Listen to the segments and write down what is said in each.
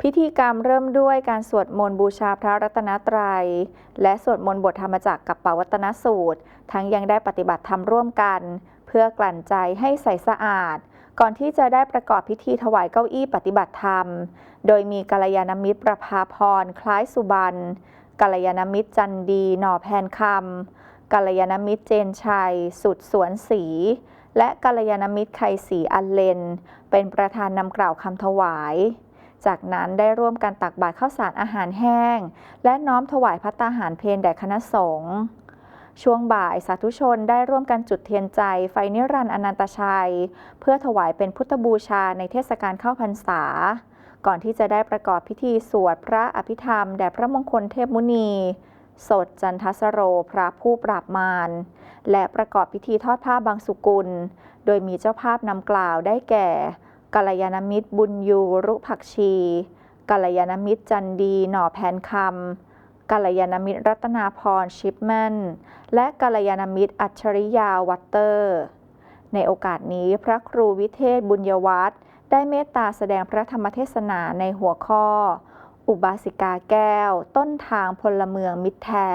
พิธีกรรมเริ่มด้วยการสวดมนต์บูชาพระรัตนตรัย และสวดมนต์บทธรรมจักรกับปวัตนสูตร ทั้งยังได้ปฏิบัติธรรมร่วมกัน เพื่อกลั่นใจให้ใสสะอาด ก่อนที่จะได้ประกอบพิธีถวายเก้าอี้ปฏิบัติธรรม โดยมีกัลยาณมิตรประภาพร คล้ายสุบรรณกัลยาณมิตรจันดีหน่อแพนคำกัลยาณมิตรเจนชัย สุดสวนศรีและกัลยาณมิตรไคศรีอันเลน เป็นประธานนำกล่าวคำถวาย จากนั้นได้ร่วมกันตักบาตรข้าวสารอาหารแห้ง และน้อมถวายพัตตาหารเพลแด่คณะสงฆ์ช่วงบ่ายสาธุชนได้ร่วมกันจุดเทียนใจไฟนิรันดร์อนันตชัย เพื่อถวายเป็นพุทธบูชาในเทศกาลเข้าพรรษา ก่อนที่จะได้ประกอบพิธีสวดพระอภิธรรมแด่พระมงคลเทพมุนี สดจันทสโรพระผู้ปราบมาร และประกอบพิธีทอดผ้าบางสุกุล โดยมีเจ้าภาพนำกล่าวได้แก่ กัลยาณมิตรบุญยูรุผักชีกัลยาณมิตรจันดีหน่อแผนคำกัลยาณมิตรรัตนาพรชิปแมนและกัลยาณมิตรอัจฉริยาวัตเตอร์ ในโอกาสนี้พระครูวิเทศบุญยวัฒน์ได้เมตตาแสดงพระธรรมเทศนาในหัวข้อ อุบาสิกาแก้ว ต้นทางพลเมืองมิตรแท้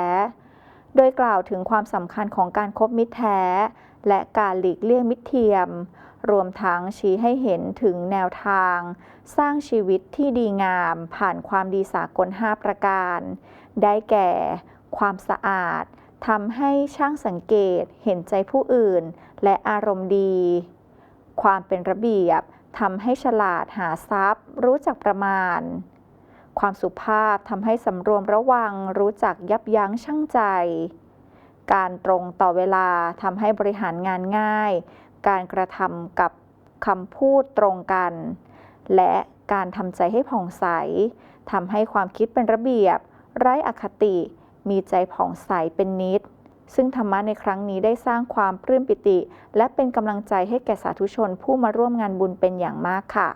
โดยกล่าวถึงความสำคัญของการคบมิตรแท้ และการหลีกเลี่ยงมิตรเทียม รวมทั้งชี้ให้เห็นถึงแนวทาง สร้างชีวิตที่ดีงามผ่านความดีสากล 5 ประการ ได้แก่ ความสะอาดทำให้ช่างสังเกตเห็นใจผู้อื่น และอารมณ์ดี ความเป็นระเบียบทำให้ฉลาดหาทรัพย์ รู้จักประมาณ ความสุภาพทำให้สำรวมระวัง รู้จักยับยั้งชั่งใจ การตรงต่อเวลาทำให้บริหารงานง่าย การกระทำกับคำพูดตรงกัน และการทำใจให้ผ่องใสทำให้ความคิดเป็นระเบียบ ไร้อคติ มีใจผ่องใสเป็นนิด ซึ่งธรรมะในครั้งนี้ได้สร้างความปลื้มปิติ และเป็นกำลังใจให้แก่สาธุชนผู้มาร่วมงานบุญเป็นอย่างมากค่ะ